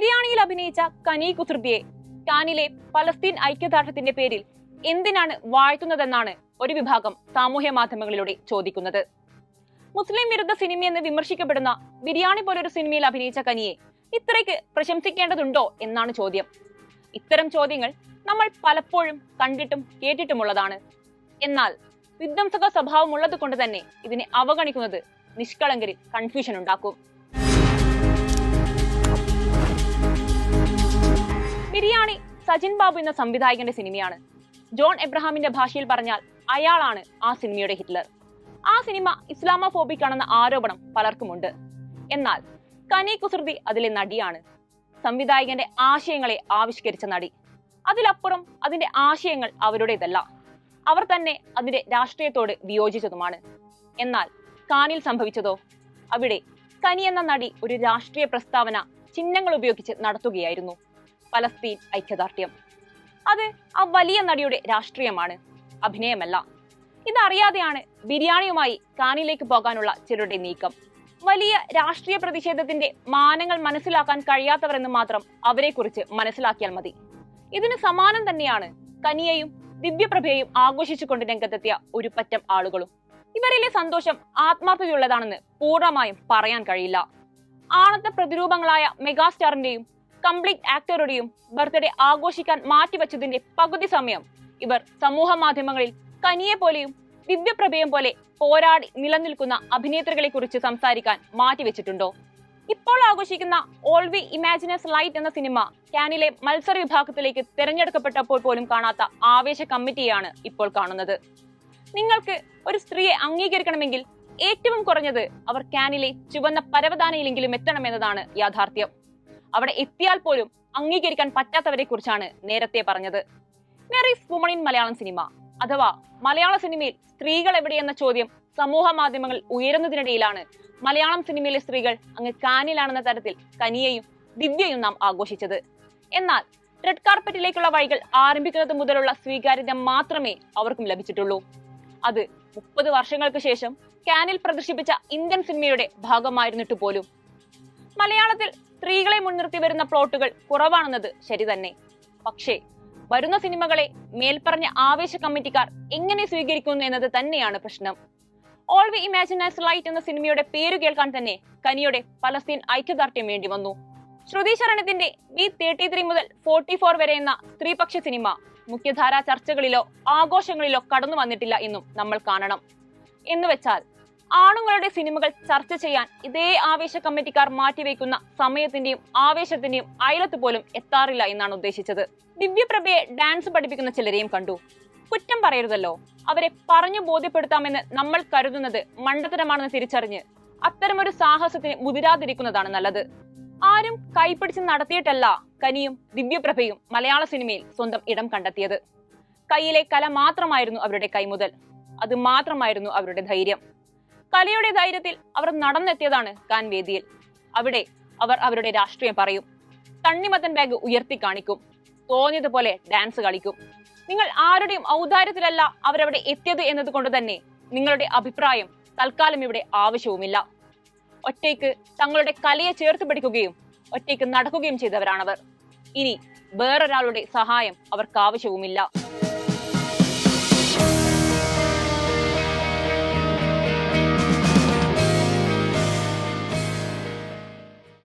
ബിരിയാണിയിൽ അഭിനയിച്ച കനി കുസൃതിയെ കാനിലെ പലസ്തീൻ ഐക്യദാർഢ്യത്തിന്റെ പേരിൽ എന്തിനാണ് വാഴ്ത്തുന്നതെന്നാണ് ഒരു വിഭാഗം സാമൂഹ്യ മാധ്യമങ്ങളിലൂടെ ചോദിക്കുന്നത്. മുസ്ലിം വിരുദ്ധ സിനിമയെന്ന് വിമർശിക്കപ്പെടുന്ന ബിരിയാണി പോലൊരു സിനിമയിൽ അഭിനയിച്ച കനിയെ ഇത്രയ്ക്ക് പ്രശംസിക്കേണ്ടതുണ്ടോ എന്നാണ് ചോദ്യം. ഇത്തരം ചോദ്യങ്ങൾ നമ്മൾ പലപ്പോഴും കണ്ടിട്ടും കേട്ടിട്ടുമുള്ളതാണ്. എന്നാൽ വിധ്വംസക സ്വഭാവമുള്ളത് കൊണ്ട് തന്നെ ഇതിനെ അവഗണിക്കുന്നത് നിഷ്കളങ്കരിൽ കൺഫ്യൂഷൻ ഉണ്ടാക്കും. സജിൻ ബാബു എന്ന സംവിധായകന്റെ സിനിമയാണ്. ജോൺ എബ്രഹാമിന്റെ ഭാഷയിൽ പറഞ്ഞാൽ അയാളാണ് ആ സിനിമയുടെ ഹിറ്റ്ലർ. ആ സിനിമ ഇസ്ലാമോഫോബിക് ആണെന്ന ആരോപണം പലർക്കുമുണ്ട്. എന്നാൽ കനി കുസൃതി അതിലെ നടിയാണ്. സംവിധായകന്റെ ആശയങ്ങളെ ആവിഷ്കരിച്ച നടി. അതിലപ്പുറം അതിന്റെ ആശയങ്ങൾ അവരുടേതല്ല. അവർ തന്നെ അതിന്റെ രാഷ്ട്രീയത്തോട് വിയോജിച്ചതുമാണ്. എന്നാൽ കാനിൽ സംഭവിച്ചതോ? അവിടെ കനി എന്ന നടി ഒരു രാഷ്ട്രീയ പ്രസ്താവന ചിഹ്നങ്ങൾ ഉപയോഗിച്ച് നടത്തുകയായിരുന്നു. പലസ്തീൻ ഐക്യദാർഢ്യം. അത് ആ വലിയ നടിയുടെ രാഷ്ട്രീയമാണ്. അഭിനയമല്ല. ഇതറിയാതെയാണ് ബിരിയാണിയുമായി കാനിലേക്ക് പോകാനുള്ള ചിലരുടെ നീക്കം. വലിയ രാഷ്ട്രീയ പ്രതിഷേധത്തിന്റെ മാനങ്ങൾ മനസ്സിലാക്കാൻ കഴിയാത്തവർ എന്ന് മാത്രം അവരെക്കുറിച്ച് മനസ്സിലാക്കിയാൽ മതി. ഇതിന് സമാനം തന്നെയാണ് കനിയയും ദിവ്യപ്രഭയെയും ആഘോഷിച്ചുകൊണ്ട് രംഗത്തെത്തിയ ഒരു പറ്റം ആളുകളും. ഇവരിലെ സന്തോഷം ആത്മാർത്ഥതയുള്ളതാണെന്ന് പൂർണമായും പറയാൻ കഴിയില്ല. ആണത്തെ പ്രതിരൂപങ്ങളായ മെഗാസ്റ്റാറിന്റെയും കംപ്ലീറ്റ് ആക്ടറുടെയും ബർത്ത്ഡേ ആഘോഷിക്കാൻ മാറ്റിവെച്ചതിന്റെ പകുതി സമയം ഇവർ സമൂഹ മാധ്യമങ്ങളിൽ കനിയെ പോലെയും ദിവ്യപ്രഭയം പോലെ പോരാടി നിലനിൽക്കുന്ന അഭിനേത്രികളെ കുറിച്ച് സംസാരിക്കാൻ മാറ്റിവെച്ചിട്ടുണ്ടോ? ഇപ്പോൾ ആഘോഷിക്കുന്ന all we imagine as light എന്ന സിനിമ കാനിലെ മത്സര വിഭാഗത്തിലേക്ക് തിരഞ്ഞെടുക്കപ്പെട്ടപ്പോൾ പോലും കാണാത്ത ആവേശ കമ്മിറ്റിയാണ് ഇപ്പോൾ കാണുന്നത്. നിങ്ങൾക്ക് ഒരു സ്ത്രീയെ അംഗീകരിക്കണമെങ്കിൽ ഏറ്റവും കുറഞ്ഞത് അവർ കാനിലെ ചുവന്ന പരവതാനയിലെങ്കിലും എത്തണമെന്നതാണ് യാഥാർത്ഥ്യം. അവിടെ എത്തിയാൽ പോലും അംഗീകരിക്കാൻ പറ്റാത്തവരെ കുറിച്ചാണ് നേരത്തെ പറഞ്ഞത്. Mary's women in Malayalam cinema അഥവാ മലയാള സിനിമയിൽ സ്ത്രീകൾ എവിടെയെന്ന ചോദ്യം സമൂഹ മാധ്യമങ്ങൾ ഉയരുന്നതിനിടയിലാണ്. മലയാളം സിനിമയിലെ സ്ത്രീകൾ അങ്ങ് കാനിലാണെന്ന തരത്തിൽ കനിയയും ദിവ്യയും നാം ആഘോഷിച്ചത്. എന്നാൽ റെഡ് കാർപ്പറ്റിലേക്കുള്ള വഴികൾ ആരംഭിക്കുന്നത് മുതലുള്ള സ്വീകാര്യത മാത്രമേ അവർക്കും ലഭിച്ചിട്ടുള്ളൂ. അത് മുപ്പത് വർഷങ്ങൾക്ക് ശേഷം കാനിൽ പ്രദർശിപ്പിച്ച ഇന്ത്യൻ സിനിമയുടെ ഭാഗമായിരുന്നിട്ട് പോലും. മലയാളത്തിൽ സ്ത്രീകളെ മുൻനിർത്തി വരുന്ന പ്ലോട്ടുകൾ കുറവാണെന്നത് ശരി തന്നെ. പക്ഷേ വരുന്ന സിനിമകളെ മേൽപ്പറഞ്ഞ ആവേശ കമ്മിറ്റിക്കാർ എങ്ങനെ സ്വീകരിക്കുന്നു എന്നത് തന്നെയാണ് പ്രശ്നം. ഓൾ വി ഇമാജിനസ് ലൈറ്റ് എന്ന സിനിമയുടെ പേര് കേൾക്കാൻ തന്നെ കനിയുടെ പലസ്തീൻ ഐക്യദാർഢ്യം വേണ്ടി വന്നു. ശ്രുതി ശരണത്തിന്റെ ബി തേർട്ടി ത്രീ മുതൽ ഫോർട്ടി ഫോർ വരെ എന്ന സ്ത്രീപക്ഷ സിനിമ മുഖ്യധാരാ ചർച്ചകളിലോ ആഘോഷങ്ങളിലോ കടന്നു വന്നിട്ടില്ല എന്നും നമ്മൾ കാണണം. എന്ന് വെച്ചാൽ ആണുങ്ങളുടെ സിനിമകൾ ചർച്ച ചെയ്യാൻ ഇതേ ആവേശ കമ്മിറ്റിക്കാർ മാറ്റിവെക്കുന്ന സമയത്തിന്റെയും ആവേശത്തിന്റെയും അയലത്ത് പോലും എത്താറില്ല എന്നാണ് ഉദ്ദേശിച്ചത്. ദിവ്യപ്രഭയെ ഡാൻസ് പഠിപ്പിക്കുന്ന ചിലരെയും കണ്ടു. കുറ്റം പറയരുതല്ലോ. അവരെ പറഞ്ഞു ബോധ്യപ്പെടുത്താമെന്ന് നമ്മൾ കരുതുന്നത് മണ്ടത്തരമാണെന്ന് തിരിച്ചറിഞ്ഞ് അത്തരമൊരു സാഹസത്തിന് മുതിരാതിരിക്കുന്നതാണ് നല്ലത്. ആരും കൈപിടിച്ച് നടത്തിയിട്ടല്ല കനിയും ദിവ്യപ്രഭയും മലയാള സിനിമയിൽ സ്വന്തം ഇടം കണ്ടെത്തിയത്. കയ്യിലെ കല മാത്രമായിരുന്നു അവരുടെ കൈമുതൽ. അത് മാത്രമായിരുന്നു അവരുടെ ധൈര്യം. കലയുടെ ധൈര്യത്തിൽ അവർ നടന്നെത്തിയതാണ് കാൻ വേദിയിൽ അവിടെ അവർ അവരുടെ രാഷ്ട്രീയം പറയും. തണ്ണിമത്തൻ ബാഗ് ഉയർത്തി കാണിക്കും. തോന്നിയതുപോലെ ഡാൻസ് കളിക്കും. നിങ്ങൾ ആരുടെയും ഔദാര്യത്തിലല്ല അവരവിടെ എത്തിയത് എന്നതുകൊണ്ട് തന്നെ നിങ്ങളുടെ അഭിപ്രായം തൽക്കാലം ഇവിടെ ആവശ്യവുമില്ല. ഒറ്റയ്ക്ക് തങ്ങളുടെ കലയെ ചേർത്ത് പിടിക്കുകയും ഒറ്റയ്ക്ക് നടക്കുകയും ചെയ്തവരാണവർ. ഇനി വേറൊരാളുടെ സഹായം അവർക്ക് ആവശ്യവുമില്ല